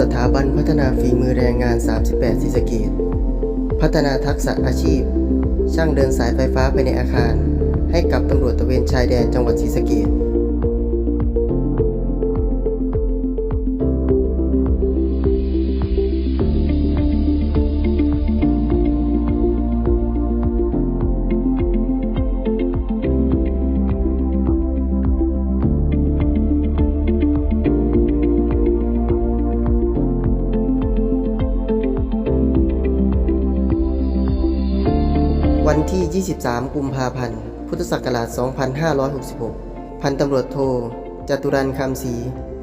สถาบันพัฒนาฝีมือแรงงาน 38ศรีสะเกดพัฒนาทักษะอาชีพ ช่างเดินสายไฟฟ้าภายในอาคาร ให้กับตำรวจตะเวนชายแดนจังหวัดศรีสะเกด วันที่ 23 กุมภาพันธ์ พุทธศักราช 2566 พันตำรวจโท จตุรันคำศรี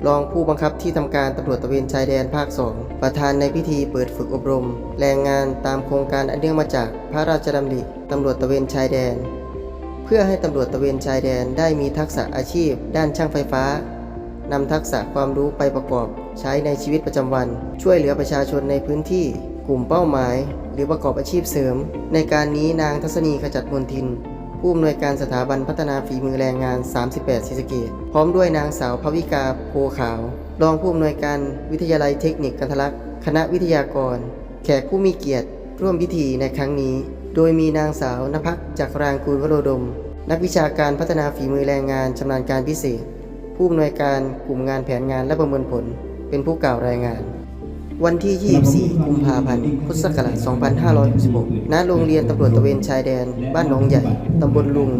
รองผู้บังคับที่ทำการตำรวจตะเวนชายแดนภาค 2 ประธานในพิธีเปิดฝึกอบรม แรงงานตามโครงการอันเนื่องมาจากพระราชดำริตำรวจตะเวนชายแดน เพื่อให้ตำรวจตะเวนชายแดนได้มีทักษะอาชีพ ด้านช่างไฟฟ้านำทักษะความรู้ไปประกอบ ใช้ในชีวิตประจำวัน ช่วยเหลือประชาชนในพื้นที่กลุ่มเป้าหมาย หรือประกอบอาชีพเสริม ในการนี้นางทัศนีขจัดมนทิน ผู้อำนวยการสถาบันพัฒนาฝีมือแรงงาน 38ศรีสเกษพร้อมด้วยนางสาวภวิกาโพขาว รองผู้อำนวยการวิทยาลัยเทคนิคกันทลักษณ์คณะวิทยากร แขกผู้มีเกียรติ ร่วมพิธีในครั้งนี้ โดยมีนางสาวนภักจากรางกูลวโรดม นักวิชาการพัฒนาฝีมือแรงงานชำนาญการพิเศษ ผู้อำนวยการกลุ่มงานแผนงานและประเมินผล เป็นผู้กล่าวรายงาน วันที่ 24 กุมภาพันธ์ พุทธศักราช 2566 ณ โรงเรียนตำรวจตระเวนชายแดน บ้านหนองใหญ่ ตำบลลุง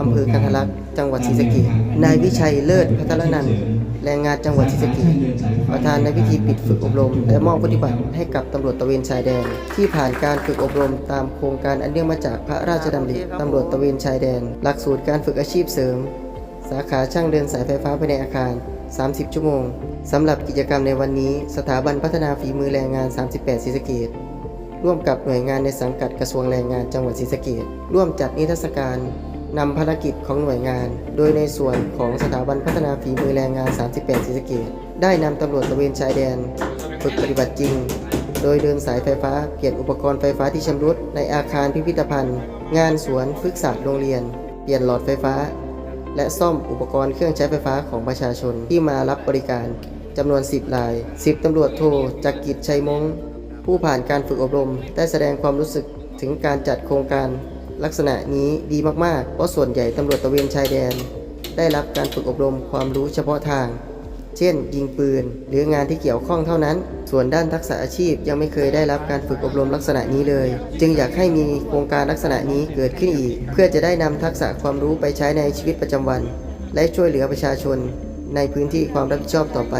อำเภอกันทลักษ์จังหวัดศรีสะเกษนายวิชัยเลิศพัทรนันท์แรงงานจังหวัดศรีสะเกษประธานในพิธีปิดฝึกอบรม และมอบปฏิบัติให้กับตำรวจตระเวนชายแดน ที่ผ่านการฝึกอบรมตามโครงการอันเนื่องมาจากพระราชดำริตำรวจตระเวนชายแดน หลักสูตรการฝึกอาชีพเสริม สาขาช่างเดินสายไฟฟ้าภายในอาคาร 30 ชั่วโมงสำหรับกิจกรรมในวันนี้ สถาบันพัฒนาฝีมือแรงงาน 38ศรีสะเกษร่วมกับหน่วยงานในสังกัดกระทรวงแรงงานจังหวัดศรีสะเกษร่วมจัดนิทรรศการนำภารกิจของหน่วยงาน โดยในส่วนของสถาบันพัฒนาฝีมือแรงงาน 38ศรีสะเกษได้นำตำรวจตะเวนชายแดนฝึกปฏิบัติจริง โดยเดินสายไฟฟ้าเปลี่ยนอุปกรณ์ไฟฟ้าที่ชำรุดในอาคารพิพิธภัณฑ์ งานสวนพฤกษศาสตร์โรงเรียน เปลี่ยนหลอดไฟฟ้า และซ่อมอุปกรณ์เครื่องใช้ไฟฟ้าของประชาชนที่มารับบริการจำนวน 10ราย 10ตำรวจโทจักกิจชัยมง ผู้ผ่านการฝึกอบรม ได้แสดงความรู้สึกถึงการจัดโครงการ ลักษณะนี้ดีมากๆ เพราะส่วนใหญ่ตำรวจตะเวนชายแดน ได้รับการฝึกอบรมความรู้เฉพาะทาง เช่น ยิงปืน หรืองานที่เกี่ยวข้องเท่านั้น ส่วนด้านทักษะอาชีพยังไม่เคยได้รับการฝึกอบรมลักษณะนี้เลย จึงอยากให้มีโครงการลักษณะนี้เกิดขึ้นอีก เพื่อจะได้นำทักษะความรู้ไปใช้ในชีวิตประจำวัน และช่วยเหลือประชาชน ในพื้นที่ความรับผิดชอบต่อไป